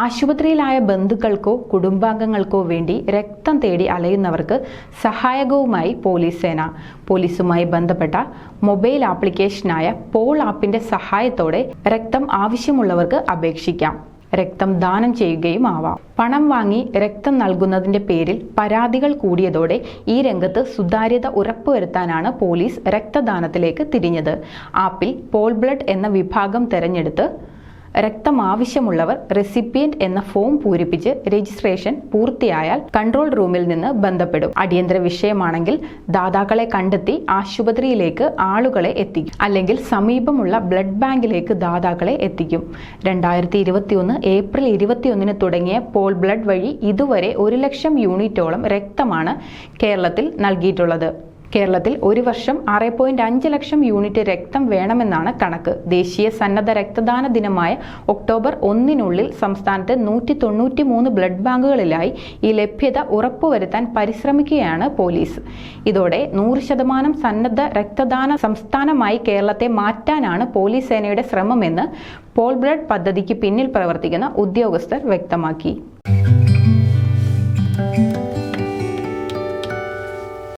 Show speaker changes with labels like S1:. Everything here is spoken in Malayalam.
S1: ആശുപത്രിയിലായ ബന്ധുക്കൾക്കോ കുടുംബാംഗങ്ങൾക്കോ വേണ്ടി രക്തം തേടി അലയുന്നവർക്ക് സഹായകവുമായി പോലീസ് സേന. പോലീസുമായി ബന്ധപ്പെട്ട മൊബൈൽ ആപ്ലിക്കേഷനായ പോൾ ആപ്പിന്റെ സഹായത്തോടെ രക്തം ആവശ്യമുള്ളവർക്ക് അപേക്ഷിക്കാം. രക്തം ദാനം ചെയ്യുകയും ആവാം. പണം വാങ്ങി രക്തം നൽകുന്നതിന്റെ പേരിൽ പരാതികൾ കൂടിയതോടെ ഈ രംഗത്ത് സുതാര്യത ഉറപ്പുവരുത്താനാണ് പോലീസ് രക്തദാനത്തിലേക്ക് തിരിഞ്ഞത്. ആപ്പിൽ പോൾ ബ്ലഡ് എന്ന വിഭാഗം തെരഞ്ഞെടുത്ത് രക്തം ആവശ്യമുള്ളവർ റെസിപ്പിയന്റ് എന്ന ഫോം പൂരിപ്പിച്ച് രജിസ്ട്രേഷൻ പൂർത്തിയായാൽ കൺട്രോൾ റൂമിൽ നിന്ന് ബന്ധപ്പെടും. അടിയന്തര വിഷയമാണെങ്കിൽ ദാതാക്കളെ കണ്ടെത്തി ആശുപത്രിയിലേക്ക് ആളുകളെ എത്തിക്കും. അല്ലെങ്കിൽ സമീപമുള്ള ബ്ലഡ് ബാങ്കിലേക്ക് ദാതാക്കളെ എത്തിക്കും. രണ്ടായിരത്തി ഇരുപത്തിയൊന്ന് ഏപ്രിൽ ഇരുപത്തിയൊന്നിന് തുടങ്ങിയ പോൾ ബ്ലഡ് വഴി ഇതുവരെ ഒരു ലക്ഷം യൂണിറ്റോളം രക്തമാണ് കേരളത്തിൽ നൽകിയിട്ടുള്ളത്. കേരളത്തിൽ ഒരു വർഷം ആറ് പോയിന്റ് അഞ്ച് ലക്ഷം യൂണിറ്റ് രക്തം വേണമെന്നാണ് കണക്ക്. ദേശീയ സന്നദ്ധ രക്തദാന ദിനമായ ഒക്ടോബർ ഒന്നിനുള്ളിൽ സംസ്ഥാനത്ത് നൂറ്റി തൊണ്ണൂറ്റി മൂന്ന് ബ്ലഡ് ബാങ്കുകളിലായി ഈ ലഭ്യത ഉറപ്പുവരുത്താൻ പരിശ്രമിക്കുകയാണ് പോലീസ്. ഇതോടെ നൂറ് ശതമാനം സന്നദ്ധ രക്തദാന സംസ്ഥാനമായി കേരളത്തെ മാറ്റാനാണ് പോലീസ് സേനയുടെ ശ്രമമെന്ന് പോൾ ബ്ലഡ് പദ്ധതിക്ക് പിന്നിൽ പ്രവർത്തിക്കുന്ന ഉദ്യോഗസ്ഥർ വ്യക്തമാക്കി.